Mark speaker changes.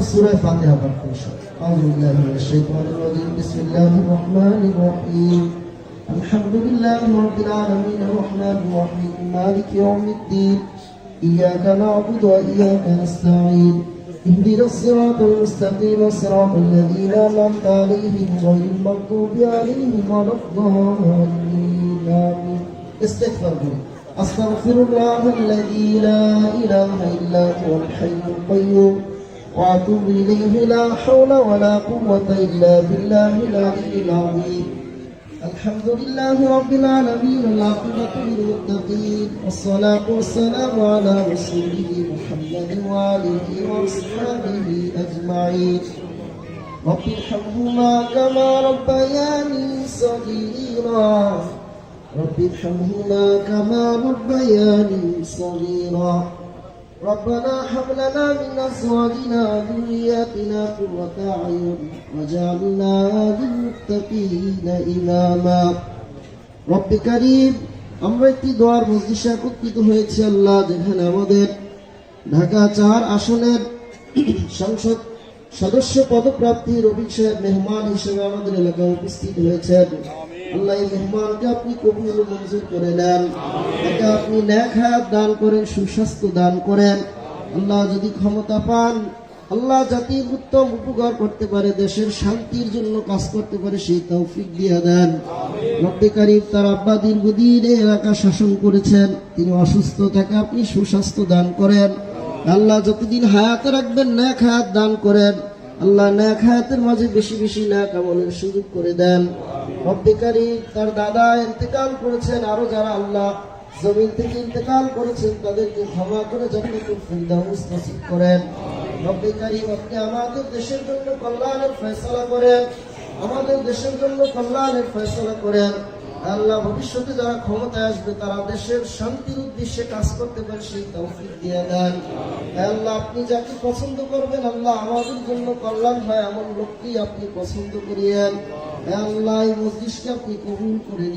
Speaker 1: سورة شاء الله أعوذ بالله من الشيطان الرجيم. بسم الله الرحمن الرحيم. الحمد لله رب العالمين. الرحمن الرحيم. مالك يوم الدين. إياك نعبد وإياك نستعين. اهدنا الصراط المستقيم. صراط الذين أنعمت عليهم غير المغضوب عليهم ولا الضالين. آمين. استغفر لي. أستغفر الله الذي لا إله إلا هو الحي القيوم. وأتوب إليه لا حول ولا قوة إلا بالله العلي العظيم. الحمد لله رب العالمين العاقبة للمتقين والصلاة والسلام على رسوله محمد وآله وأصحابه أجمعين. رب ارحمهما كما ربياني صغيرا. رب ارحمهما كما ربياني صغيرا. ربنا هب لنا من ازواجنا وذرياتنا قرة اعين واجعلنا للمتقين اماما রব করিম আমরা একটি দোয়ার মজলিসে একত্রিত হয়েছি আল্লাহ যেখানে আমাদের ঢাকা চার আসনের সংসদ সদস্য পদপ্রাপ্তি রবি সাহেব মেহমান হিসেবে আমাদের এলাকায় উপস্থিত হয়েছেন আল্লাহ এই মেহমানকে আপনি কবুল মঞ্জুর করে নেন। তাকে আপনি ন্যাক হায়াত দান করেন সুস্বাস্থ্য দান করেন। আল্লাহ যদি ক্ষমতা পান আল্লাহ জাতির উত্তম উপকার করতে পারে দেশের শান্তির জন্য কাজ করতে পারে সেই তৌফিক দিয়ে দেন। কারিম তার আব্বা দীর্ঘদিন এই এলাকা শাসন করেছেন। তিনি অসুস্থ থাকে আপনি সুস্বাস্থ্য দান করেন। আল্লাহ যতদিন হায়াতে রাখবেন ন্যাক হায়াত দান করেন। আল্লাহ ন্যাক হায়াতের মাঝে বেশি বেশি ন্যাক আমলের সুযোগ করে দেন। রব্বে কারিম তার দাদা ইন্তেকাল করেছেন, আরও যারা আল্লাহ জমিন থেকে ইন্তেকাল করেছেন, তাদেরকে ক্ষমা করে জান্নাতুল ফিরদাউস করেন। রব্বে কারিম আপনি আমাদের দেশের জন্য কল্যাণের ফেসলা করেন, আমাদের দেশের জন্য কল্যাণের ফেসলা করেন। আল্লাহ ভবিষ্যতে যারা ক্ষমতায় আসবে, তারা দেশের শান্তির উদ্দেশ্যে কাজ করতে পারে, সেই তৌফিক দিয়ে দেন। আল্লাহ, আপনি যাকে পছন্দ করবেন, আল্লাহ আমাদের জন্য কল্যাণ হয়, এমন লোককেই আপনি পছন্দ করিয়েন। আল্লাহ আপনি কবুল করে